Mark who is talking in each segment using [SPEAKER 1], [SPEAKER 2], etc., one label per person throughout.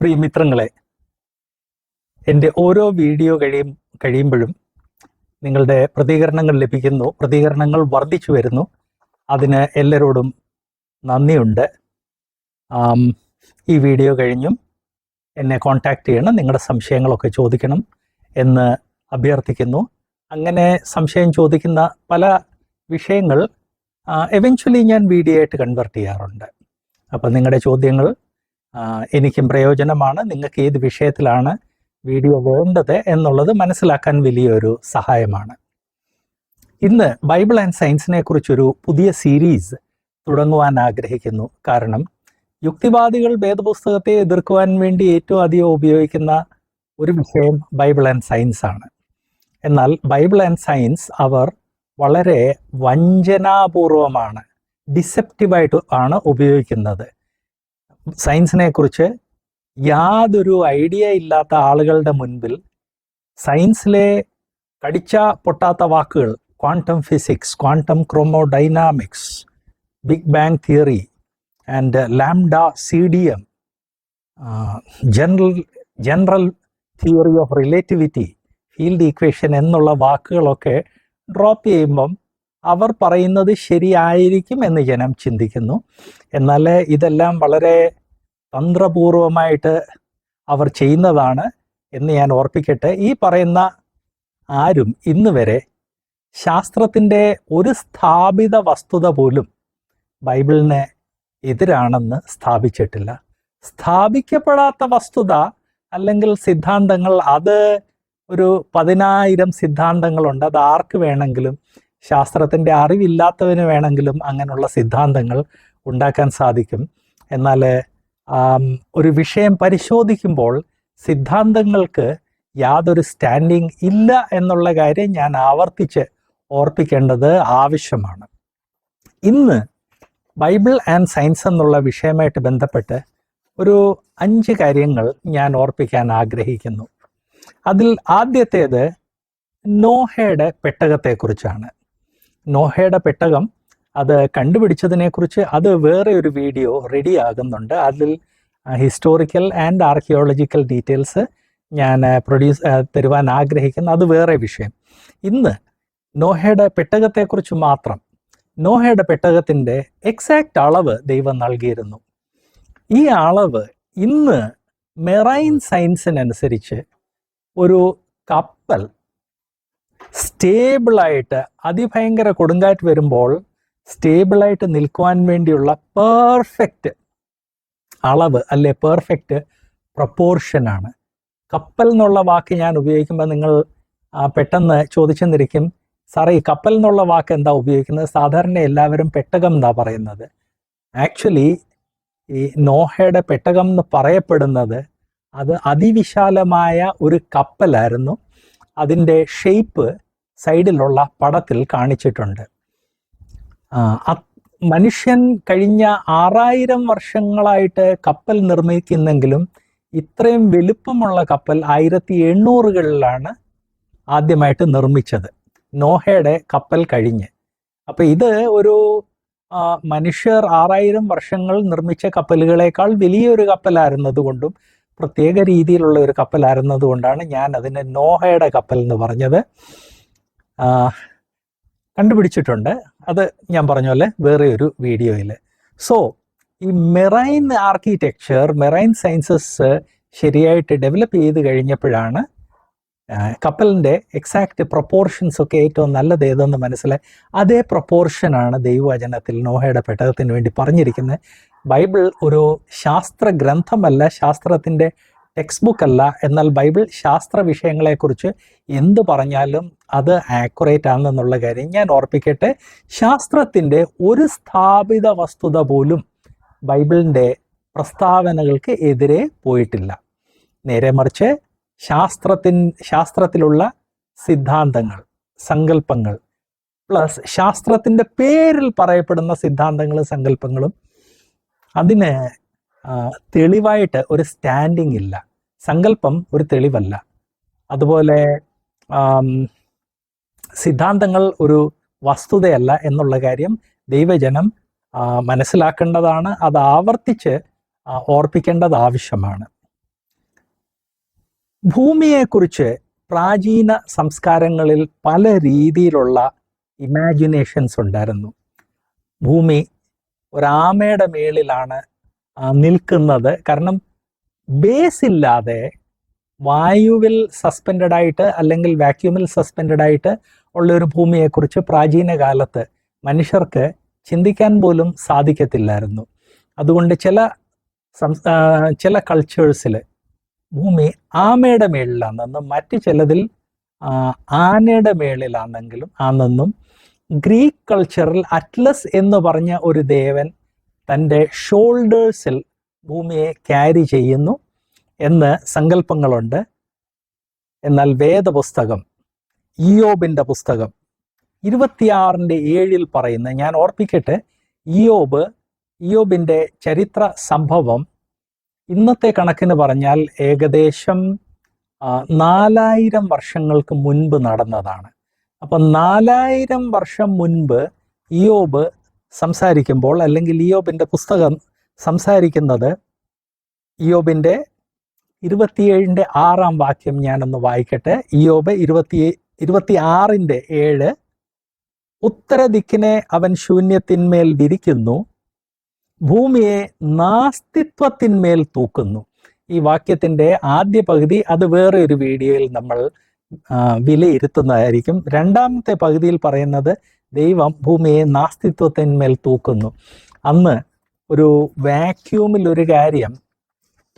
[SPEAKER 1] പ്രിയമിത്രങ്ങളെ എന്റെ ഓരോ വീഡിയോ കഴിയും കഴിയുമ്പോഴും നിങ്ങളുടെ പ്രതികരണങ്ങൾ ലഭിക്കുന്നു പ്രതികരണങ്ങൾ വർദ്ധിച്ചു വരുന്നു. അതിന് എല്ലാവരോടും നന്ദിയുണ്ട്. ഈ വീഡിയോ കഴിഞ്ഞും എന്നെ കോൺടാക്റ്റ് ചെയ്യണം നിങ്ങളുടെ സംശയങ്ങളൊക്കെ ചോദിക്കണം എന്ന് അഭ്യർത്ഥിക്കുന്നു. അങ്ങനെ സംശയം ചോദിക്കുന്ന പല വിഷയങ്ങൾ എവൻച്വലി ഞാൻ വീഡിയോ ആയിട്ട് കൺവെർട്ട് ചെയ്യാറുണ്ട്. അപ്പം നിങ്ങളുടെ ചോദ്യങ്ങൾ എനിക്കും പ്രയോജനമാണ്. നിങ്ങൾക്ക് ഏത് വിഷയത്തിലാണ് വീഡിയോ വേണ്ടത് എന്നുള്ളത് മനസ്സിലാക്കാൻ വലിയൊരു സഹായമാണ്. ഇന്ന് ബൈബിൾ ആൻഡ് സയൻസിനെ കുറിച്ചൊരു പുതിയ സീരീസ് തുടങ്ങുവാൻ ആഗ്രഹിക്കുന്നു. കാരണം യുക്തിവാദികൾ വേദപുസ്തകത്തെ എതിർക്കുവാൻ വേണ്ടി ഏറ്റവും അധികം ഉപയോഗിക്കുന്ന ഒരു വിഷയം ബൈബിൾ ആൻഡ് സയൻസ് ആണ്. എന്നാൽ ബൈബിൾ ആൻഡ് സയൻസ് അവർ വളരെ വഞ്ചനാപൂർവമാണ് ഡിസെപ്റ്റീവായിട്ട് ആണ് ഉപയോഗിക്കുന്നത്. സയൻസിനെ കുറിച്ച് യാതൊരു ഐഡിയ ഇല്ലാത്ത ആളുകളുടെ മുൻപിൽ സയൻസിലെ കടിച്ച പൊട്ടാത്ത വാക്കുകൾ quantum physics quantum chromodynamics big bang theory and lambda C D M general general theory of relativity field equation എന്നുള്ള വാക്കുകളൊക്കെ ഡ്രോപ്പ് ചെയ്യുമ്പം അവർ പറയുന്നത് ശരിയായിരിക്കും എന്ന് ജനം ചിന്തിക്കുന്നു. എന്നാൽ ഇതെല്ലാം വളരെ തന്ത്രപൂർവമായിട്ട് അവർ ചെയ്യുന്നതാണ് എന്ന് ഞാൻ ഓർപ്പിക്കട്ടെ. ഈ പറയുന്ന ആരും ഇന്ന് വരെ ശാസ്ത്രത്തിന്റെ ഒരു സ്ഥാപിത വസ്തുത പോലും ബൈബിളിന് എതിരാണെന്ന് സ്ഥാപിച്ചിട്ടില്ല. സ്ഥാപിക്കപ്പെടാത്ത വസ്തുത അല്ലെങ്കിൽ സിദ്ധാന്തങ്ങൾ അത് ഒരു പതിനായിരം സിദ്ധാന്തങ്ങളുണ്ട്. അത് ആർക്ക് വേണമെങ്കിലും ശാസ്ത്രത്തിന്റെ അറിവില്ലാത്തവന് വേണമെങ്കിലും അങ്ങനെയുള്ള സിദ്ധാന്തങ്ങൾ ഉണ്ടാക്കാൻ സാധിക്കും. എന്നാൽ ഒരു വിഷയം പരിശോധിക്കുമ്പോൾ സിദ്ധാന്തങ്ങൾക്ക് യാതൊരു സ്റ്റാൻഡിങ് ഇല്ല എന്നുള്ള കാര്യം ഞാൻ ആവർത്തിച്ച് ഓർപ്പിക്കേണ്ടത് ആവശ്യമാണ്. ഇന്ന് ബൈബിൾ ആൻഡ് സയൻസ് എന്നുള്ള വിഷയമായിട്ട് ബന്ധപ്പെട്ട് ഒരു അഞ്ച് കാര്യങ്ങൾ ഞാൻ ഓർപ്പിക്കാൻ ആഗ്രഹിക്കുന്നു. അതിൽ ആദ്യത്തേത് നോഹയുടെ പെട്ടകത്തെക്കുറിച്ചാണ്. നോഹയുടെ പെട്ടകം അത് കണ്ടുപിടിച്ചതിനെക്കുറിച്ച് അത് വേറെ ഒരു വീഡിയോ റെഡി ആകുന്നുണ്ട്. അതിൽ ഹിസ്റ്റോറിക്കൽ ആൻഡ് ആർക്കിയോളജിക്കൽ ഡീറ്റെയിൽസ് ഞാൻ പ്രൊഡ്യൂസ് തരുവാൻ ആഗ്രഹിക്കുന്നു. അത് വേറെ വിഷയം. ഇന്ന് നോഹയുടെ പെട്ടകത്തെക്കുറിച്ച് മാത്രം. നോഹയുടെ പെട്ടകത്തിന്റെ എക്സാക്റ്റ് അളവ് ദൈവം നൽകിയിരുന്നു. ഈ അളവ് ഇന്ന് മെറൈൻ സയൻസിനനുസരിച്ച് ഒരു കപ്പൽ സ്റ്റേബിളായിട്ട് അതിഭയങ്കര കൊടുങ്കാറ്റ് വരുമ്പോൾ സ്റ്റേബിളായിട്ട് നിൽക്കുവാൻ വേണ്ടിയുള്ള പെർഫെക്റ്റ് അളവ് അല്ലെ പെർഫെക്റ്റ് പ്രപ്പോർഷനാണ് കപ്പൽ എന്നുള്ള വാക്ക് ഞാൻ ഉപയോഗിക്കുമ്പോൾ നിങ്ങൾ പെട്ടെന്ന് ചോദിച്ചെന്നിരിക്കും സാറേ ഈ കപ്പൽ എന്നുള്ള വാക്ക് എന്താ ഉപയോഗിക്കുന്നത്? സാധാരണ എല്ലാവരും പെട്ടകം എന്താ പറയുന്നത്. ആക്ച്വലി ഈ നോഹയുടെ പെട്ടകം എന്ന് പറയപ്പെടുന്നത് അത് അതിവിശാലമായ ഒരു കപ്പലായിരുന്നു. അതിന്റെ ഷേപ്പ് സൈഡിലുള്ള പടത്തിൽ കാണിച്ചിട്ടുണ്ട്. മനുഷ്യൻ കഴിഞ്ഞ ആറായിരം വർഷങ്ങളായിട്ട് കപ്പൽ നിർമ്മിക്കുന്നെങ്കിലും ഇത്രയും വലുപ്പമുള്ള കപ്പൽ ആയിരത്തി എണ്ണൂറുകളിലാണ് ആദ്യമായിട്ട് നിർമ്മിച്ചത്. നോഹയുടെ കപ്പൽ കഴിഞ്ഞ്. അപ്പൊ ഇത് ഒരു മനുഷ്യർ ആറായിരം വർഷങ്ങൾ നിർമ്മിച്ച കപ്പലുകളേക്കാൾ വലിയൊരു കപ്പലായിരുന്നതുകൊണ്ടും പ്രത്യേക രീതിയിലുള്ള ഒരു കപ്പലായിരുന്നതുകൊണ്ടാണ് ഞാൻ അതിനെ നോഹയുടെ കപ്പൽ എന്ന് പറഞ്ഞത്. കണ്ടുപിടിച്ചിട്ടുണ്ട്. അത് ഞാൻ പറഞ്ഞ പോലെ വേറെ ഒരു വീഡിയോയിൽ സോ ഈ മെറൈൻ ആർക്കിടെക്ചർ മെറൈൻ സയൻസസ് ശരിയായിട്ട് ഡെവലപ്പ് ചെയ്ത് കഴിഞ്ഞപ്പോഴാണ് കപ്പലിന്റെ എക്സാക്ട് പ്രൊപ്പോർഷൻസ് ഒക്കെ ഏറ്റവും നല്ലത് ഏതെന്ന് മനസ്സിലായി. അതേ പ്രൊപ്പോർഷനാണ് ദൈവവചനത്തിൽ നോഹയുടെ പെട്ടകത്തിന് വേണ്ടി പറഞ്ഞിരിക്കുന്നത്. ബൈബിൾ ഒരു ശാസ്ത്ര ഗ്രന്ഥമല്ല ശാസ്ത്രത്തിന്റെ ടെക്സ്റ്റ് ബുക്ക് അല്ല എന്നാൽ ബൈബിൾ ശാസ്ത്ര വിഷയങ്ങളെക്കുറിച്ച് എന്ത് പറഞ്ഞാലും അത് ആക്യുറേറ്റ് ആണെന്നുള്ള കാര്യം ഞാൻ ഓർപ്പിക്കട്ടെ. ശാസ്ത്രത്തിന്റെ ഒരു സ്ഥാപിത വസ്തുത പോലും ബൈബിളിന്റെ പ്രസ്താവനകൾക്ക് എതിരെ പോയിട്ടില്ല. നേരെ മറിച്ച് ശാസ്ത്രത്തിൻ ശാസ്ത്രത്തിലുള്ള സിദ്ധാന്തങ്ങൾ സങ്കല്പങ്ങൾ പ്ലസ് ശാസ്ത്രത്തിന്റെ പേരിൽ പറയപ്പെടുന്ന സിദ്ധാന്തങ്ങളും സങ്കല്പങ്ങളും അതിന് തെളിവായിട്ട് ഒരു സ്റ്റാൻഡിങ് ഇല്ല. സങ്കല്പം ഒരു തെളിവല്ല. അതുപോലെ സിദ്ധാന്തങ്ങൾ ഒരു വസ്തുതയല്ല എന്നുള്ള കാര്യം ദൈവജനം മനസ്സിലാക്കേണ്ടതാണ് അത് ആവർത്തിച്ച് ഓർപ്പിക്കേണ്ടത് ആവശ്യമാണ്. ഭൂമിയെക്കുറിച്ച് പ്രാചീന സംസ്കാരങ്ങളിൽ പല രീതിയിലുള്ള ഇമാജിനേഷൻസ് ഉണ്ടായിരുന്നു. ഭൂമി ഒരാമയുടെ മേളിലാണ് നിൽക്കുന്നത്. കാരണം ബേസ് ഇല്ലാതെ വായുവിൽ സസ്പെൻഡഡ് ആയിട്ട് അല്ലെങ്കിൽ വാക്യൂമിൽ സസ്പെൻഡഡ് ആയിട്ട് ഉള്ള ഒരു ഭൂമിയെക്കുറിച്ച് പ്രാചീന കാലത്ത് മനുഷ്യർക്ക് ചിന്തിക്കാൻ പോലും സാധിക്കത്തില്ലായിരുന്നു. അതുകൊണ്ട് ചില ചില കൾച്ചേഴ്സിൽ ഭൂമി ആമയുടെ മേളിലാണെന്നും മറ്റു ചിലതിൽ ആനയുടെ മേളിലാണെങ്കിലും ആണെന്നും ഗ്രീക്ക് കൾച്ചറിൽ അറ്റ്ലസ് എന്ന് പറഞ്ഞ ഒരു ദേവൻ തന്റെ ഷോൾഡേഴ്സിൽ ഭൂമിയെ ക്യാരി ചെയ്യുന്നു എന്ന് സങ്കല്പങ്ങളുണ്ട്. എന്നാൽ വേദപുസ്തകം ഇയോബിന്റെ പുസ്തകം ഇരുപത്തിയാറിന്റെ ഏഴിൽ പറയുന്ന ഞാൻ ഓർപ്പിക്കട്ടെ ഇയോബ് ഇയോബിന്റെ ചരിത്ര സംഭവം ഇന്നത്തെ കണക്കിന് പറഞ്ഞാൽ ഏകദേശം നാലായിരം വർഷങ്ങൾക്ക് മുൻപ് നടന്നതാണ്. അപ്പം നാലായിരം വർഷം മുൻപ് ഇയോബ് സംസാരിക്കുമ്പോൾ അല്ലെങ്കിൽ ഇയോബിന്റെ പുസ്തകം സംസാരിക്കുന്നത് ഇയോബിന്റെ ഇരുപത്തിയേഴിന്റെ ആറാം വാക്യം ഞാനൊന്ന് വായിക്കട്ടെ. ഇയോബ് ഇരുപത്തി ഇരുപത്തി ആറിന്റെ ഏഴ് ഉത്തരദിക്കിനെ അവൻ ശൂന്യത്തിന്മേൽ വിരിക്കുന്നു. ഭൂമിയെ നാസ്തിത്വത്തിന്മേൽ തൂക്കുന്നു. ഈ വാക്യത്തിന്റെ ആദ്യ പകുതി അത് വേറെ ഒരു വീഡിയോയിൽ നമ്മൾ വിലയിരുത്തുന്നതായിരിക്കും. രണ്ടാമത്തെ പകുതിയിൽ പറയുന്നത് ദൈവം ഭൂമിയെ നാസ്തിത്വത്തിന്മേൽ തൂക്കുന്നു. അന്ന് ഒരു വാക്യൂമിൽ ഒരു കാര്യം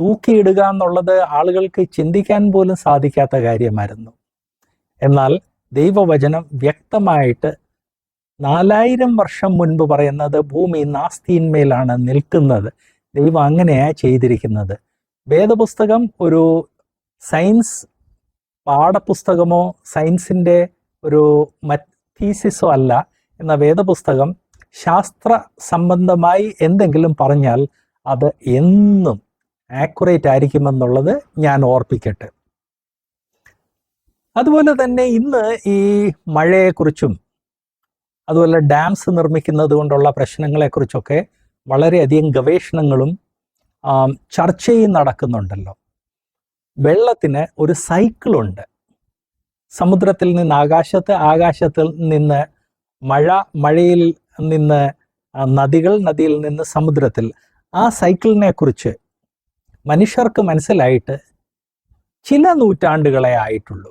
[SPEAKER 1] തൂക്കിയിടുക എന്നുള്ളത് ആളുകൾക്ക് ചിന്തിക്കാൻ പോലും സാധിക്കാത്ത കാര്യമായിരുന്നു. എന്നാൽ ദൈവവചനം വ്യക്തമായിട്ട് നാലായിരം വർഷം മുൻപ് പറയുന്നത് ഭൂമി നാസ്തിന്മേലാണ് നിൽക്കുന്നത്. ദൈവം അങ്ങനെയാണ് ചെയ്തിരിക്കുന്നത്. വേദപുസ്തകം ഒരു സയൻസ് പാഠപുസ്തകമോ സയൻസിന്റെ ഒരു തീസിസോ അല്ല. എന്ന വേദപുസ്തകം ശാസ്ത്ര സംബന്ധമായി എന്തെങ്കിലും പറഞ്ഞാൽ അത് എന്നും ആക്യുറേറ്റ് ആയിരിക്കുമെന്നുള്ളത് ഞാൻ ഓർപ്പിക്കട്ടെ. അതുപോലെ തന്നെ ഇന്ന് ഈ മഴയെക്കുറിച്ചും അതുപോലെ ഡാംസ് നിർമ്മിക്കുന്നത് കൊണ്ടുള്ള പ്രശ്നങ്ങളെക്കുറിച്ചൊക്കെ വളരെയധികം ഗവേഷണങ്ങളും ചർച്ചയും നടക്കുന്നുണ്ടല്ലോ. വെള്ളത്തിന് ഒരു സൈക്കിളുണ്ട് സമുദ്രത്തിൽ നിന്ന് ആകാശത്ത് ആകാശത്തിൽ നിന്ന് മഴ മഴയിൽ നിന്ന് നദികൾ നദിയിൽ നിന്ന് സമുദ്രത്തിൽ ആ സൈക്കിളിനെ കുറിച്ച് മനുഷ്യർക്ക് മനസ്സിലായിട്ട് ചില നൂറ്റാണ്ടുകളെ ആയിട്ടുള്ളൂ.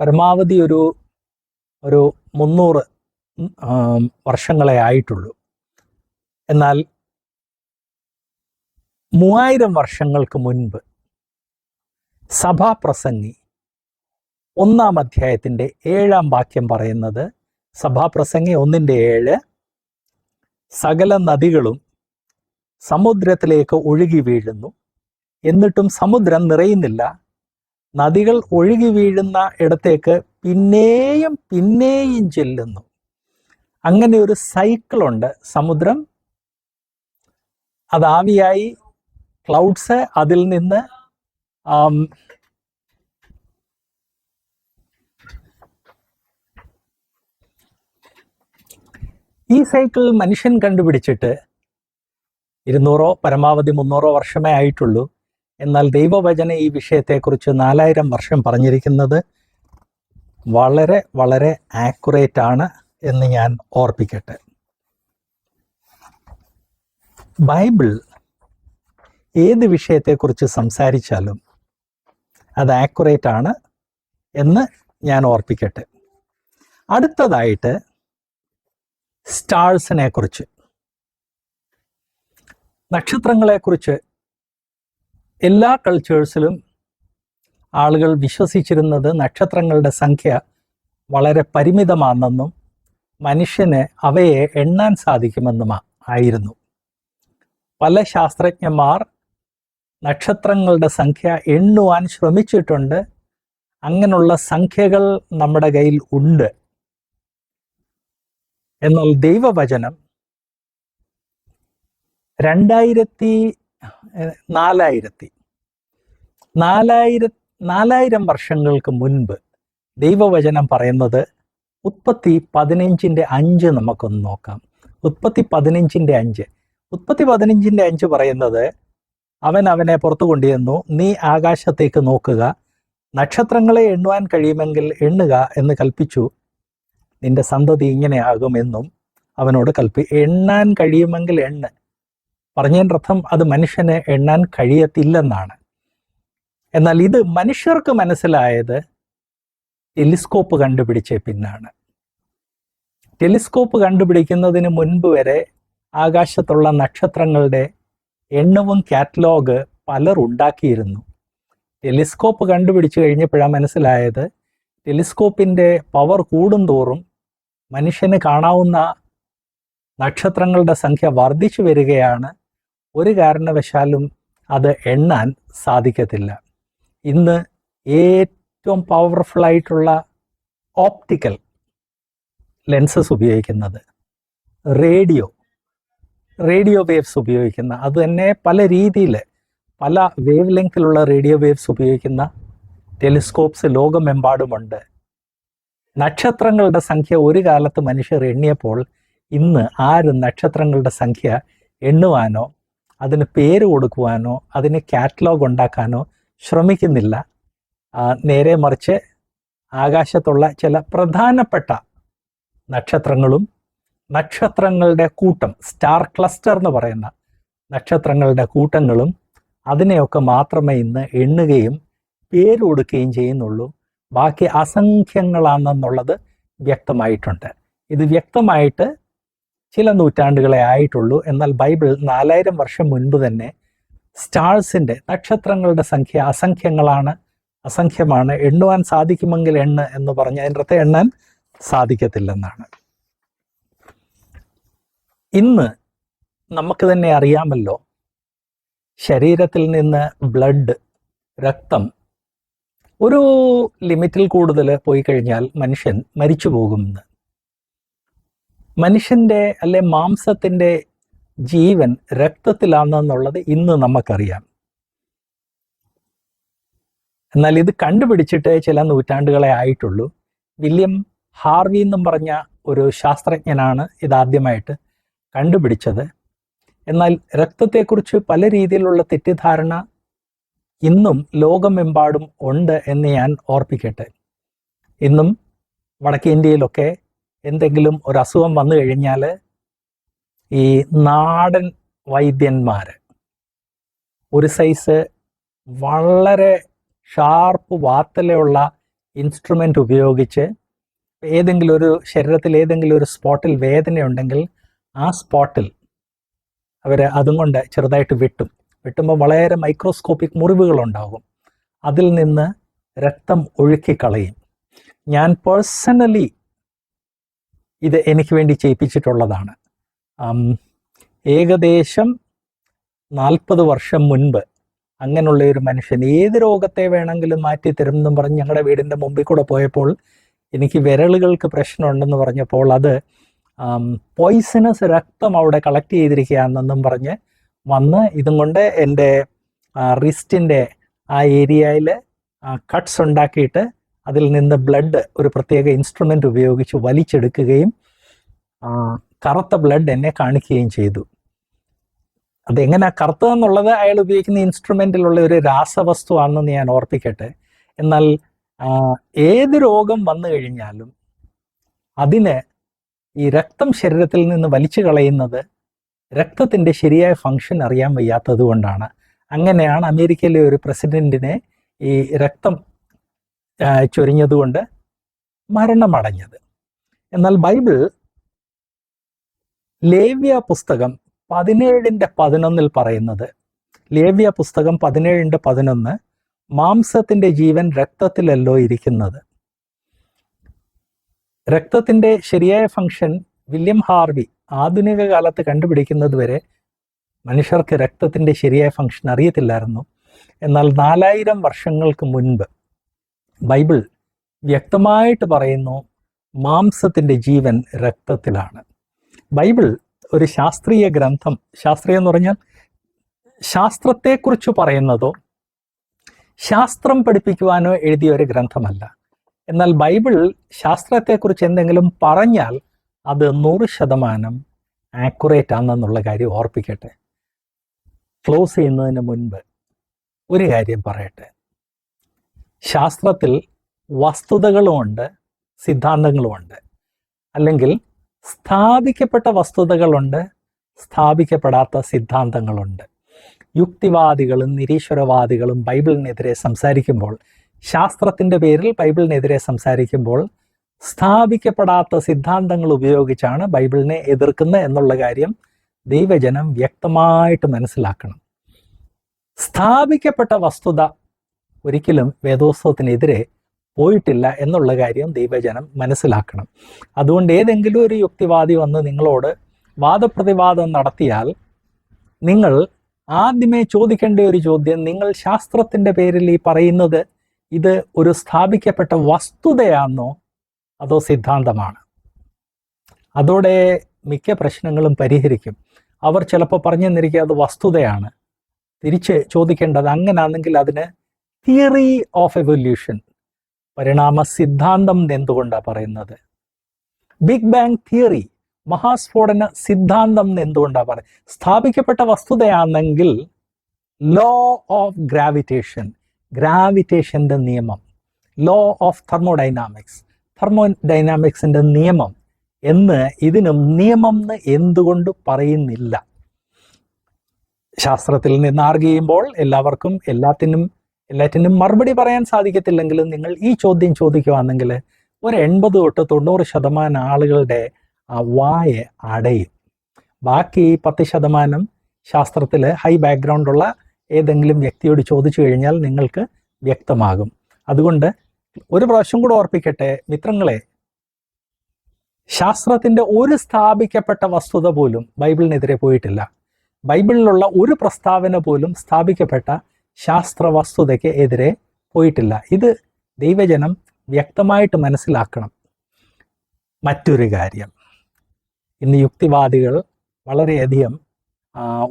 [SPEAKER 1] പരമാവധി ഒരു ഒരു മുന്നൂറ് വർഷങ്ങളെ ആയിട്ടുള്ളൂ. എന്നാൽ മൂവായിരം വർഷങ്ങൾക്ക് മുൻപ് സഭാപ്രസംഗി ഒന്നാം അധ്യായത്തിന്റെ ഏഴാം വാക്യം പറയുന്നത് സഭാപ്രസംഗി ഒന്നിന്റെ ഏഴ്. സകല നദികളും സമുദ്രത്തിലേക്ക് ഒഴുകി വീഴുന്നു. എന്നിട്ടും സമുദ്രം നിറയുന്നില്ല. നദികൾ ഒഴുകി വീഴുന്ന ഇടത്തേക്ക് പിന്നെയും പിന്നെയും ചെല്ലുന്നു. അങ്ങനെ ഒരു സൈക്കിളുണ്ട് സമുദ്രം. അത് ആവിയായി ക്ലൗഡ്സ് അതിൽ നിന്ന് ഈ സൈക്കിൾ മനുഷ്യൻ കണ്ടുപിടിച്ചിട്ട് ഇരുന്നൂറോ പരമാവധി മുന്നൂറോ വർഷമേ ആയിട്ടുള്ളൂ. എന്നാൽ ദൈവവചന ഈ വിഷയത്തെക്കുറിച്ച് നാലായിരം വർഷം പറഞ്ഞിരിക്കുന്നത് വളരെ വളരെ ആക്യുറേറ്റ് ആണ് എന്ന് ഞാൻ ഓർപ്പിക്കട്ടെ. ബൈബിൾ ഏത് വിഷയത്തെക്കുറിച്ച് സംസാരിച്ചാലും അത് ആക്യുറേറ്റ് ആണ് എന്ന് ഞാൻ ഓർപ്പിക്കട്ടെ. അടുത്തതായിട്ട് സ്റ്റാഴ്സിനെ കുറിച്ച് നക്ഷത്രങ്ങളെക്കുറിച്ച് എല്ലാ കൾച്ചേഴ്സിലും ആളുകൾ വിശ്വസിച്ചിരുന്നത് നക്ഷത്രങ്ങളുടെ സംഖ്യ വളരെ പരിമിതമാണെന്നും മനുഷ്യന് അവയെ എണ്ണാൻ സാധിക്കുമെന്നും ആയിരുന്നു. പല ശാസ്ത്രജ്ഞന്മാർ നക്ഷത്രങ്ങളുടെ സംഖ്യ എണ്ണുവാൻ ശ്രമിച്ചിട്ടുണ്ട്. അങ്ങനെയുള്ള സംഖ്യകൾ നമ്മുടെ കയ്യിൽ ഉണ്ട്. എന്നാൽ ദൈവവചനം രണ്ടായിരത്തി നാലായിരത്തി. നാലായിര നാലായിരം വർഷങ്ങൾക്ക് മുൻപ് ദൈവവചനം പറയുന്നത് ഉത്പത്തി പതിനഞ്ചിന്റെ അഞ്ച് നമുക്കൊന്ന് നോക്കാം. ഉത്പത്തി പതിനഞ്ചിന്റെ അഞ്ച്. ഉത്പത്തി പതിനഞ്ചിന്റെ അഞ്ച് പറയുന്നത് അവൻ അവനെ പുറത്തു കൊണ്ടുവന്നു നീ ആകാശത്തേക്ക് നോക്കുക. നക്ഷത്രങ്ങളെ എണ്ണുവാൻ കഴിയുമെങ്കിൽ എണ്ണുക എന്ന് കൽപ്പിച്ചു. നിന്റെ സന്തതി ഇങ്ങനെയാകുമെന്നും അവനോട് കൽപ്പി എണ്ണാൻ കഴിയുമെങ്കിൽ എണ്ണ്. പറഞ്ഞതിന്റെ അർത്ഥം അത് മനുഷ്യനെ എണ്ണാൻ കഴിയത്തില്ലെന്നാണ്. എന്നാൽ ഇത് മനുഷ്യർക്ക് മനസ്സിലായത് ടെലിസ്കോപ്പ് കണ്ടുപിടിച്ച പിന്നാണ്. ടെലിസ്കോപ്പ് കണ്ടുപിടിക്കുന്നതിന് മുൻപ് വരെ ആകാശത്തുള്ള നക്ഷത്രങ്ങളുടെ എണ്ണവും കാറ്റലോഗ് പലർ ഉണ്ടാക്കിയിരുന്നു. ടെലിസ്കോപ്പ് കണ്ടുപിടിച്ചു കഴിഞ്ഞപ്പോഴാണ് മനസ്സിലായത് ടെലിസ്കോപ്പിന്റെ പവർ കൂടുന്തോറും മനുഷ്യന് കാണാവുന്ന നക്ഷത്രങ്ങളുടെ സംഖ്യ വർദ്ധിച്ചു വരികയാണ്. ഒരു കാരണവശാലും അത് എണ്ണാൻ സാധിക്കത്തില്ല. ഇന്ന് ഏറ്റവും പവർഫുൾ ആയിട്ടുള്ള ഓപ്റ്റിക്കൽ ലെൻസസ് ഉപയോഗിക്കുന്നത് റേഡിയോ റേഡിയോ വേവ്സ് ഉപയോഗിക്കുന്ന അത് തന്നെ പല രീതിയിൽ പല വേവ് ലെങ്തിലുള്ള റേഡിയോ വേവ്സ് ഉപയോഗിക്കുന്ന ടെലിസ്കോപ്സ് ലോകമെമ്പാടുമുണ്ട്. നക്ഷത്രങ്ങളുടെ സംഖ്യ ഒരു കാലത്ത് മനുഷ്യർ എണ്ണിയപ്പോൾ ഇന്ന് ആരും നക്ഷത്രങ്ങളുടെ സംഖ്യ എണ്ണുവാനോ അതിന് പേര് കൊടുക്കുവാനോ അതിന് കാറ്റലോഗ് ഉണ്ടാക്കാനോ ശ്രമിക്കുന്നില്ല. നേരെ മറിച്ച് ആകാശത്തുള്ള ചില പ്രധാനപ്പെട്ട നക്ഷത്രങ്ങളും നക്ഷത്രങ്ങളുടെ കൂട്ടം സ്റ്റാർ ക്ലസ്റ്റർ എന്ന് പറയുന്ന നക്ഷത്രങ്ങളുടെ കൂട്ടങ്ങളും അതിനെയൊക്കെ മാത്രമേ ഇന്ന് എണ്ണുകയും പേര് കൊടുക്കുകയും ചെയ്യുന്നുള്ളൂ. ബാക്കി അസംഖ്യങ്ങളാണെന്നുള്ളത് വ്യക്തമായിട്ടുണ്ട്. ഇത് വ്യക്തമായിട്ട് ചില നൂറ്റാണ്ടുകളെ ആയിട്ടുള്ളൂ. എന്നാൽ ബൈബിൾ നാലായിരം വർഷം മുൻപ് തന്നെ സ്റ്റാൾസിന്റെ നക്ഷത്രങ്ങളുടെ സംഖ്യ അസംഖ്യങ്ങളാണ് അസംഖ്യമാണ്. എണ്ണുവാൻ സാധിക്കുമെങ്കിൽ എണ്ണ് എന്ന് പറഞ്ഞ് അതിന്റെ എണ്ണാൻ സാധിക്കത്തില്ലെന്നാണ്. ഇന്ന് നമുക്ക് തന്നെ അറിയാമല്ലോ ശരീരത്തിൽ നിന്ന് ബ്ലഡ് രക്തം ഒരു ലിമിറ്റിൽ കൂടുതൽ പോയി കഴിഞ്ഞാൽ മനുഷ്യൻ മരിച്ചു പോകുമെന്ന് മനുഷ്യന്റെ അല്ലെ മാംസത്തിന്റെ ജീവൻ രക്തത്തിലാണെന്നുള്ളത് ഇന്ന് നമുക്കറിയാം. എന്നാൽ ഇത് കണ്ടുപിടിച്ചിട്ട് ചില നൂറ്റാണ്ടുകളെ ആയിട്ടുള്ളൂ. വില്യം ഹാർവി എന്നും പറഞ്ഞ ഒരു ശാസ്ത്രജ്ഞനാണ് ഇതാദ്യമായിട്ട് കണ്ടുപിടിച്ചത്. എന്നാൽ രക്തത്തെക്കുറിച്ച് പല രീതിയിലുള്ള തെറ്റിദ്ധാരണ ഇന്നും ലോകമെമ്പാടും ഉണ്ട് എന്ന് ഞാൻ ഓർപ്പിക്കട്ടെ. ഇന്നും വടക്കേ ഇന്ത്യയിലൊക്കെ എന്തെങ്കിലും ഒരു അസുഖം വന്നു കഴിഞ്ഞാൽ ഈ നാടൻ വൈദ്യന്മാർ ഒരു സൈസ് വളരെ ഷാർപ്പ് വാത്തലയുള്ള ഇൻസ്ട്രുമെന്റ് ഉപയോഗിച്ച് ഏതെങ്കിലും ഒരു ശരീരത്തിൽ ഏതെങ്കിലും ഒരു സ്പോട്ടിൽ വേദനയുണ്ടെങ്കിൽ ആ സ്പോട്ടിൽ അവർ അതും കൊണ്ട് ചെറുതായിട്ട് വെട്ടും. വെട്ടുമ്പോൾ വളരെ മൈക്രോസ്കോപ്പിക് മുറിവുകളുണ്ടാകും. അതിൽ നിന്ന് രക്തം ഒഴുക്കിക്കളയും. ഞാൻ പേഴ്സണലി ഇത് എനിക്ക് വേണ്ടി ചെയ്യിപ്പിച്ചിട്ടുള്ളതാണ്. ഏകദേശം നാൽപ്പത് വർഷം മുൻപ് അങ്ങനെയുള്ള ഒരു മനുഷ്യൻ ഏത് രോഗത്തെ വേണമെങ്കിലും മാറ്റി തരും എന്നും പറഞ്ഞ് ഞങ്ങളുടെ വീടിന്റെ മുമ്പിൽ കൂടെ പോയപ്പോൾ എനിക്ക് വിരലുകൾക്ക് പ്രശ്നമുണ്ടെന്ന് പറഞ്ഞപ്പോൾ അത് പോയിസണസ് രക്തം അവിടെ കളക്ട് ചെയ്തിരിക്കുകയാണെന്നും പറഞ്ഞ് വന്ന് ഇതും കൊണ്ട് എന്റെ റിസ്റ്റിന്റെ ആ ഏരിയയിൽ കട്ട്സ് ഉണ്ടാക്കിയിട്ട് അതിൽ നിന്ന് ബ്ലഡ് ഒരു പ്രത്യേക ഇൻസ്ട്രുമെന്റ് ഉപയോഗിച്ച് വലിച്ചെടുക്കുകയും കറുത്ത ബ്ലഡ് എന്നെ കാണിക്കുകയും ചെയ്തു. അതെങ്ങനെ കറുത്തതെന്നുള്ളത് അയാൾ ഉപയോഗിക്കുന്ന ഇൻസ്ട്രുമെന്റിലുള്ള ഒരു രാസവസ്തു ആണെന്ന് ഞാൻ ഓർപ്പിക്കട്ടെ. എന്നാൽ ഏത് രോഗം വന്നു കഴിഞ്ഞാലും അതിന് ഈ രക്തം ശരീരത്തിൽ നിന്ന് വലിച്ചു കളയുന്നത് രക്തത്തിന്റെ ശരിയായ ഫങ്ഷൻ അറിയാൻ വയ്യാത്തത് കൊണ്ടാണ്. അങ്ങനെയാണ് അമേരിക്കയിലെ ഒരു പ്രസിഡന്റിനെ ഈ രക്തം ചൊരിഞ്ഞതുകൊണ്ട് മരണമടഞ്ഞത്. എന്നാൽ ബൈബിൾ ലേവ്യ പുസ്തകം പതിനേഴിന്റെ പതിനൊന്നിൽ പറയുന്നത് ലേവ്യ പുസ്തകം പതിനേഴിന്റെ പതിനൊന്ന് മാംസത്തിന്റെ ജീവൻ രക്തത്തിലല്ലോ ഇരിക്കുന്നത്. രക്തത്തിന്റെ ശരിയായ ഫങ്ഷൻ വില്യം ഹാർവി ആധുനിക കാലത്ത് കണ്ടുപിടിക്കുന്നത് വരെ മനുഷ്യർക്ക് രക്തത്തിന്റെ ശരിയായ ഫങ്ഷൻ അറിയത്തില്ലായിരുന്നു. എന്നാൽ നാലായിരം വർഷങ്ങൾക്ക് മുൻപ് ബൈബിൾ വ്യക്തമായിട്ട് പറയുന്നു മാംസത്തിന്റെ ജീവൻ രക്തത്തിലാണ്. ബൈബിൾ ഒരു ശാസ്ത്രീയ ഗ്രന്ഥം. ശാസ്ത്രീയം എന്ന് പറഞ്ഞാൽ ശാസ്ത്രത്തെക്കുറിച്ച് പറയുന്നതോ ശാസ്ത്രം പഠിപ്പിക്കുവാനോ എഴുതിയ ഒരു ഗ്രന്ഥമല്ല. എന്നാൽ ബൈബിൾ ശാസ്ത്രത്തെക്കുറിച്ച് എന്തെങ്കിലും പറഞ്ഞാൽ അത് നൂറ് ശതമാനം ആക്യുറേറ്റ് ആണെന്നുള്ള കാര്യം ഓർപ്പിക്കട്ടെ. ക്ലോസ് ചെയ്യുന്നതിന് മുൻപ് ഒരു കാര്യം പറയട്ടെ. ശാസ്ത്രത്തിൽ വസ്തുതകളുമുണ്ട് സിദ്ധാന്തങ്ങളുമുണ്ട് അല്ലെങ്കിൽ സ്ഥാപിക്കപ്പെട്ട വസ്തുതകളുണ്ട് സ്ഥാപിക്കപ്പെടാത്ത സിദ്ധാന്തങ്ങളുണ്ട് യുക്തിവാദികളും നിരീശ്വരവാദികളും ബൈബിളിനെതിരെ സംസാരിക്കുമ്പോൾ ശാസ്ത്രത്തിന്റെ പേരിൽ ബൈബിളിനെതിരെ സംസാരിക്കുമ്പോൾ സ്ഥാപിക്കപ്പെടാത്ത സിദ്ധാന്തങ്ങൾ ഉപയോഗിച്ചാണ് ബൈബിളിനെ എതിർക്കുന്നത് എന്നുള്ള കാര്യം ദൈവജനം വ്യക്തമായിട്ട് മനസ്സിലാക്കണം. സ്ഥാപിക്കപ്പെട്ട വസ്തുത ഒരിക്കലും വേദോത്സവത്തിനെതിരെ പോയിട്ടില്ല എന്നുള്ള കാര്യം ദൈവജനം മനസ്സിലാക്കണം. അതുകൊണ്ട് ഏതെങ്കിലും ഒരു യുക്തിവാദി വന്ന് നിങ്ങളോട് വാദപ്രതിവാദം നടത്തിയാൽ നിങ്ങൾ ആദ്യമേ ചോദിക്കേണ്ട ഒരു ചോദ്യം നിങ്ങൾ ശാസ്ത്രത്തിന്റെ പേരിൽ ഈ പറയുന്നത് ഇത് ഒരു സ്ഥാപിക്കപ്പെട്ട വസ്തുതയാണോ അതോ സിദ്ധാന്തമാണ്. അതോടെ മിക്ക പ്രശ്നങ്ങളും പരിഹരിക്കും. അവർ ചിലപ്പോൾ പറഞ്ഞു തന്നിരിക്കുക അത് വസ്തുതയാണ്. തിരിച്ച് ചോദിക്കേണ്ടത് അങ്ങനാണെങ്കിൽ അതിന് തിയറി ഓഫ് എവല്യൂഷൻ പരിണാമ സിദ്ധാന്തം എന്തുകൊണ്ടാണ് പറയുന്നത്? ബിഗ് ബാങ് തിയറി മഹാസ്ഫോടന സിദ്ധാന്തം എന്തുകൊണ്ടാണ് പറയുന്നത്? സ്ഥാപിക്കപ്പെട്ട വസ്തുതയാണെങ്കിൽ ലോ ഓഫ് ഗ്രാവിറ്റേഷൻ ഗ്രാവിറ്റേഷന്റെ നിയമം ലോ ഓഫ് തെർമോഡൈനാമിക്സ് തെർമോഡൈനാമിക്സിന്റെ നിയമം എന്ന് ഇതിനും നിയമം എന്ന് എന്തുകൊണ്ട് പറയുന്നില്ല? ശാസ്ത്രത്തിൽ നിന്ന് ആർഗിയുമ്പോൾ എല്ലാവർക്കും എല്ലാത്തിനും എല്ലാറ്റിനും മറുപടി പറയാൻ സാധിക്കത്തില്ലെങ്കിലും നിങ്ങൾ ഈ ചോദ്യം ചോദിക്കുവാണെങ്കിൽ ഒരു എൺപത് തൊട്ട് തൊണ്ണൂറ് ശതമാനം ആളുകളുടെ ആ വായ അടയും. ബാക്കി പത്ത് ശതമാനം ശാസ്ത്രത്തിൽ ഹൈ ബാക്ക്ഗ്രൗണ്ടുള്ള ഏതെങ്കിലും വ്യക്തിയോട് ചോദിച്ചു കഴിഞ്ഞാൽ നിങ്ങൾക്ക് വ്യക്തമാകും. അതുകൊണ്ട് ഒരു പ്രാവശ്യം കൂടെ ഓർപ്പിക്കട്ടെ മിത്രങ്ങളെ. ശാസ്ത്രത്തിന്റെ ഒരു സ്ഥാപിക്കപ്പെട്ട വസ്തുത പോലും ബൈബിളിനെതിരെ പോയിട്ടില്ല. ബൈബിളിലുള്ള ഒരു പ്രസ്താവന പോലും സ്ഥാപിക്കപ്പെട്ട ശാസ്ത്ര വസ്തുതയ്ക്ക് എതിരെ പോയിട്ടില്ല. ഇത് ദൈവജനം വ്യക്തമായിട്ട് മനസ്സിലാക്കണം. മറ്റൊരു കാര്യം. ഇന്ന് യുക്തിവാദികൾ വളരെയധികം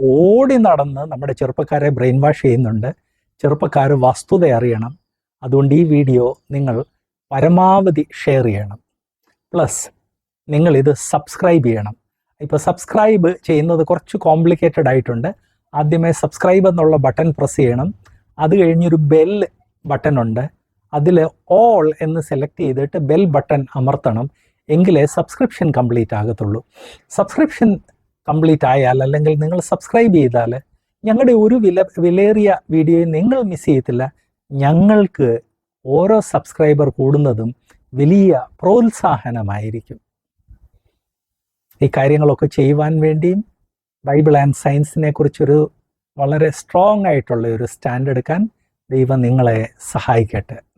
[SPEAKER 1] ഓടി നടന്ന് നമ്മുടെ ചെറുപ്പക്കാരെ ബ്രെയിൻ വാഷ് ചെയ്യുന്നുണ്ട്. ചെറുപ്പക്കാർ വസ്തുത അറിയണം. അതുകൊണ്ട് ഈ വീഡിയോ നിങ്ങൾ പരമാവധി ഷെയർ ചെയ്യണം. പ്ലസ് നിങ്ങൾ ഇത് സബ്സ്ക്രൈബ് ചെയ്യണം. ഇപ്പോൾ സബ്സ്ക്രൈബ് ചെയ്യുന്നത് കുറച്ച് കോംപ്ലിക്കേറ്റഡ് ആയിട്ടുണ്ട്. ആദ്യമേ സബ്സ്ക്രൈബ് എന്നുള്ള ബട്ടൺ പ്രസ് ചെയ്യണം. അത് കഴിഞ്ഞൊരു ബെൽ ബട്ടൺ ഉണ്ട്. അതിൽ ഓൾ എന്ന് സെലക്ട് ചെയ്തിട്ട് ബെൽ ബട്ടൺ അമർത്തണം. എങ്കിലേ സബ്സ്ക്രിപ്ഷൻ കംപ്ലീറ്റ് ആകത്തുള്ളൂ. സബ്സ്ക്രിപ്ഷൻ കംപ്ലീറ്റ് ആയാൽ അല്ലെങ്കിൽ നിങ്ങൾ സബ്സ്ക്രൈബ് ചെയ്താൽ ഞങ്ങളുടെ ഒരു വില വിലയേറിയ വീഡിയോയും നിങ്ങൾ മിസ് ചെയ്യത്തില്ല. ഞങ്ങൾക്ക് ഓരോ സബ്സ്ക്രൈബർ കൂടുന്നതും വലിയ പ്രോത്സാഹനമായിരിക്കും. ഈ കാര്യങ്ങളൊക്കെ ചെയ്യുവാൻ വേണ്ടിയും ബൈബിൾ ആൻഡ് സയൻസിനെ കുറിച്ചൊരു വളരെ സ്ട്രോങ് ആയിട്ടുള്ള ഒരു സ്റ്റാൻഡ് എടുക്കാൻ ദൈവം നിങ്ങളെ സഹായിക്കട്ടെ.